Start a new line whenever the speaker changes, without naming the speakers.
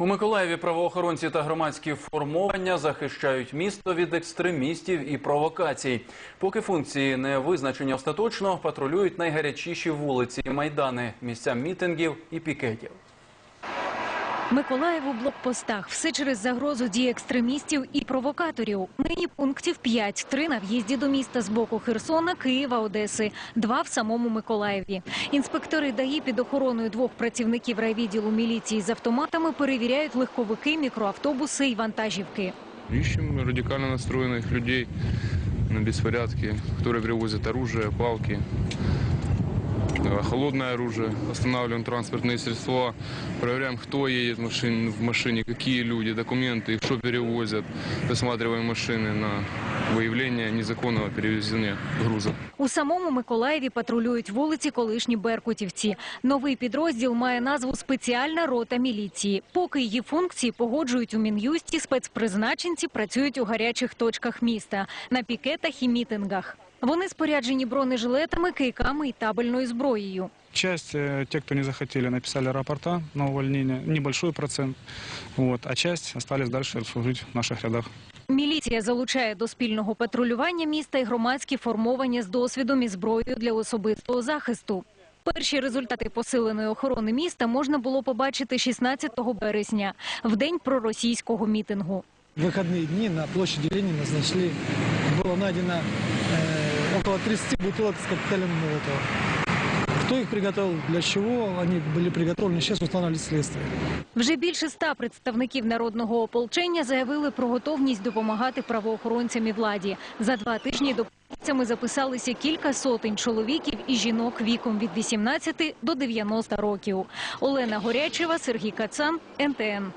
У Миколаєві правоохоронці та громадські формування захищають місто від екстремістів і провокацій. Поки функції не визначені остаточно, патрулюють найгарячіші вулиці майдани, місця мітингів і пікетів.
Миколаїв у блокпостах. Все через загрозу дій екстремістів і провокаторів. Нині пунктів 5. Три на в'їзді до міста з боку Херсона, Києва, Одеси. Два в самому Миколаєві. Інспектори ДАІ під охороною двох працівників райвідділу міліції з автоматами перевіряють легковики, мікроавтобуси і вантажівки.
Ищем радикально настроенных людей на беспорядке, которые привозят оружие, палки, э, холодное оружие. Останавливаем транспортные средства, проверяем, кто едет в машине, в машине, какие люди, документы, что перевозят. Досматриваем машины на выявление незаконного перевезения груза.
У самому Миколаєві патрулюють вулиці колишні Беркутівці. Новий підрозділ має назву «Спеціальна рота міліції». Поки її функції погоджують у Мін'юсті, спецпризначенці працюють у гарячих точках міста, на пікетах і мітингах. Вони споряджені бронежилетами, кийками і табельною зброєю.
Часть, э, те, кто не захотели, написали рапорта на увольнение, небольшой процент, вот, а часть остались дальше служить в наших рядах.
Міліція залучає до спільного патрулювання міста і громадські формування з досвідом і зброєю для особистого захисту. Перші результати посиленої охорони міста можна було побачити 16 березня, в день проросійського мітингу.
В выходные дни на площади Ленина значили, было найдено э, около 30 бутылок с коктейлем Молотова. Кто их приготовил, для чего они были приготовлены, сейчас устанавливает следствие.
Вже більше ста представників народного ополчення заявили про готовність допомагати правоохоронцям і владі. За два тижні до ми записалися кілька сотень чоловіків і жінок віком від 18 до 90 років. Олена Горячева, Сергій Кацан, НТН.